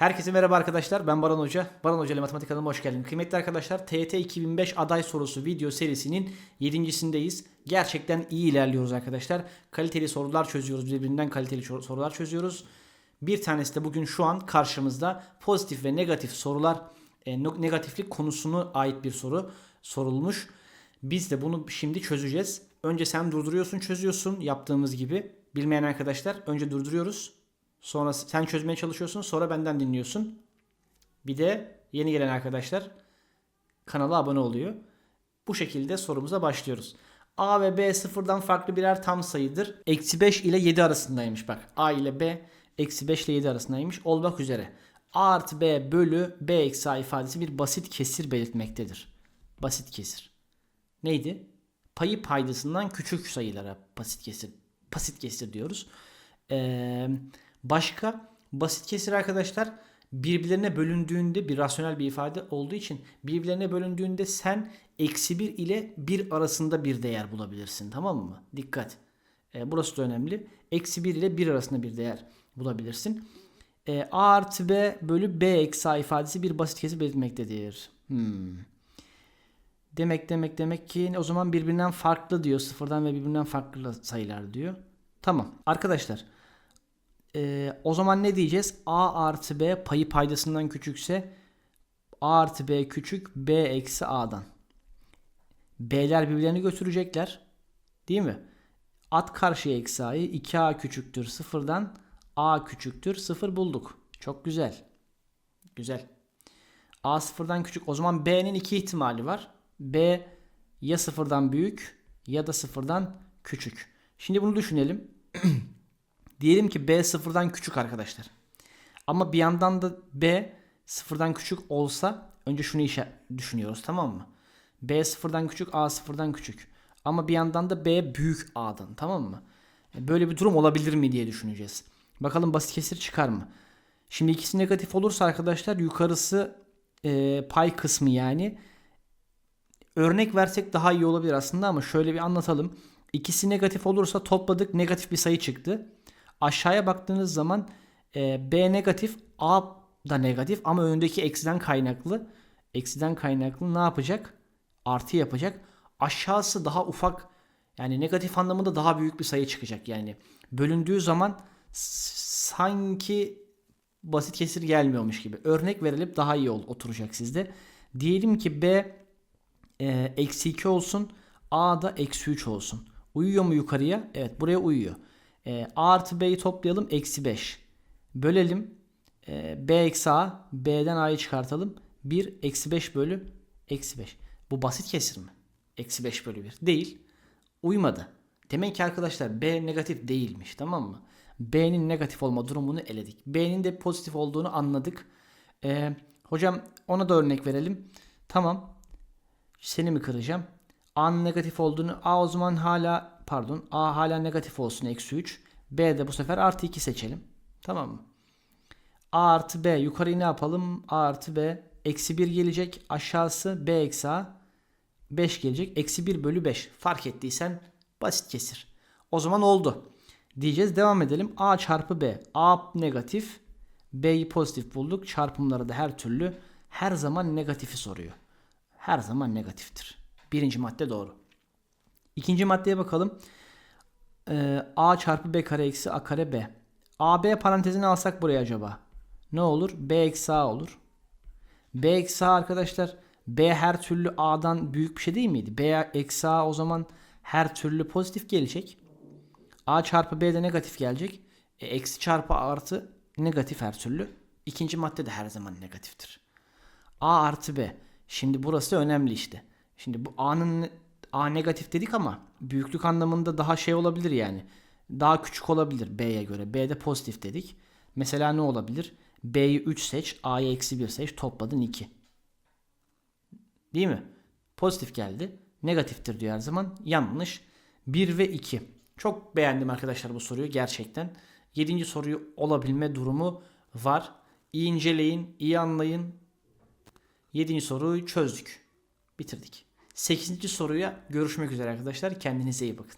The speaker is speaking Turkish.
Herkese merhaba arkadaşlar. Ben Baran Hoca. Baran Hoca ile Matematik kanalıma hoş geldiniz. Kıymetli arkadaşlar, TYT 2005 aday sorusu video serisinin 7.sindeyiz. Gerçekten iyi ilerliyoruz arkadaşlar. Kaliteli sorular çözüyoruz. Birbirinden kaliteli sorular çözüyoruz. Bir tanesi de bugün şu an karşımızda pozitif ve negatif sorular, e, negatiflik konusunu ait bir soru sorulmuş. Biz de bunu şimdi çözeceğiz. Önce sen durduruyorsun, çözüyorsun yaptığımız gibi. Bilmeyen arkadaşlar önce durduruyoruz. Sonra sen çözmeye çalışıyorsun. Sonra benden dinliyorsun. Bir de yeni gelen arkadaşlar kanala abone oluyor. Bu şekilde sorumuza başlıyoruz. A ve B sıfırdan farklı birer tam sayıdır. Eksi 5 ile 7 arasındaymış bak. A ile B eksi 5 ile 7 arasındaymış olmak üzere. A artı B bölü B eksi A ifadesi bir basit kesir belirtmektedir. Basit kesir. Neydi? Payı paydasından küçük sayılara basit kesir. Basit kesir diyoruz. Ee, başka basit kesir arkadaşlar birbirlerine bölündüğünde bir rasyonel bir ifade olduğu için birbirlerine bölündüğünde sen eksi 1 ile 1 arasında bir değer bulabilirsin tamam mı? Dikkat. Ee, burası da önemli. Eksi 1 ile 1 arasında bir değer bulabilirsin. Ee, A artı B bölü B eksi A ifadesi bir basit kesir belirtmektedir. Hmm. Demek demek demek ki o zaman birbirinden farklı diyor. Sıfırdan ve birbirinden farklı sayılar diyor. Tamam. Arkadaşlar ee, o zaman ne diyeceğiz? A artı B payı paydasından küçükse A artı B küçük B eksi A'dan. B'ler birbirlerini götürecekler. Değil mi? At karşıya eksi A'yı 2A küçüktür sıfırdan A küçüktür sıfır bulduk. Çok güzel. Güzel. A sıfırdan küçük. O zaman B'nin iki ihtimali var. B ya sıfırdan büyük ya da sıfırdan küçük. Şimdi bunu düşünelim. Diyelim ki B sıfırdan küçük arkadaşlar. Ama bir yandan da B sıfırdan küçük olsa önce şunu işe düşünüyoruz tamam mı? B sıfırdan küçük A sıfırdan küçük. Ama bir yandan da B büyük A'dan tamam mı? E, Böyle bir durum olabilir mi diye düşüneceğiz. Bakalım basit kesir çıkar mı? Şimdi ikisi negatif olursa arkadaşlar yukarısı e, pay kısmı yani örnek versek daha iyi olabilir aslında ama şöyle bir anlatalım. İkisi negatif olursa topladık negatif bir sayı çıktı. Aşağıya baktığınız zaman e, B negatif A da negatif ama öndeki eksiden kaynaklı. Eksiden kaynaklı ne yapacak? Artı yapacak. Aşağısı daha ufak yani negatif anlamında daha büyük bir sayı çıkacak yani. Bölündüğü zaman sanki basit kesir gelmiyormuş gibi. Örnek verelim daha iyi ol, oturacak sizde. Diyelim ki B e, eksi 2 olsun. A da eksi 3 olsun. Uyuyor mu yukarıya? Evet buraya uyuyor. E, A artı B'yi toplayalım. Eksi 5. Bölelim. E, B eksi A. B'den A'yı çıkartalım. 1 eksi 5 bölü eksi 5. Bu basit kesir mi? Eksi 5 bölü 1. Değil. Uymadı. Demek ki arkadaşlar B negatif değilmiş tamam mı? B'nin negatif olma durumunu eledik. B'nin de pozitif olduğunu anladık. E, hocam ona da örnek verelim. Tamam. Seni mi kıracağım? A'nın negatif olduğunu A o zaman hala pardon A hala negatif olsun eksi 3. B de bu sefer artı 2 seçelim. Tamam mı? A artı B yukarıyı ne yapalım? A artı B eksi 1 gelecek. Aşağısı B eksi A 5 gelecek. Eksi 1 bölü 5. Fark ettiysen basit kesir. O zaman oldu. Diyeceğiz devam edelim. A çarpı B. A negatif. B'yi pozitif bulduk. Çarpımları da her türlü her zaman negatifi soruyor. Her zaman negatiftir. Birinci madde doğru. İkinci maddeye bakalım. Ee, A çarpı B kare eksi A kare B. AB parantezini alsak buraya acaba? Ne olur? B eksi A olur. B eksi A arkadaşlar B her türlü A'dan büyük bir şey değil miydi? B eksi A o zaman her türlü pozitif gelecek. A çarpı B de negatif gelecek. E, eksi çarpı artı negatif her türlü. İkinci madde de her zaman negatiftir. A artı B. Şimdi burası önemli işte. Şimdi bu A'nın A negatif dedik ama büyüklük anlamında daha şey olabilir yani. Daha küçük olabilir B'ye göre. B'de pozitif dedik. Mesela ne olabilir? B'yi 3 seç, A'yı eksi 1 seç, topladın 2. Değil mi? Pozitif geldi. Negatiftir diyor her zaman. Yanlış. 1 ve 2. Çok beğendim arkadaşlar bu soruyu gerçekten. 7. soruyu olabilme durumu var. İyi inceleyin, iyi anlayın. 7. soruyu çözdük. Bitirdik. 8. soruya görüşmek üzere arkadaşlar. Kendinize iyi bakın.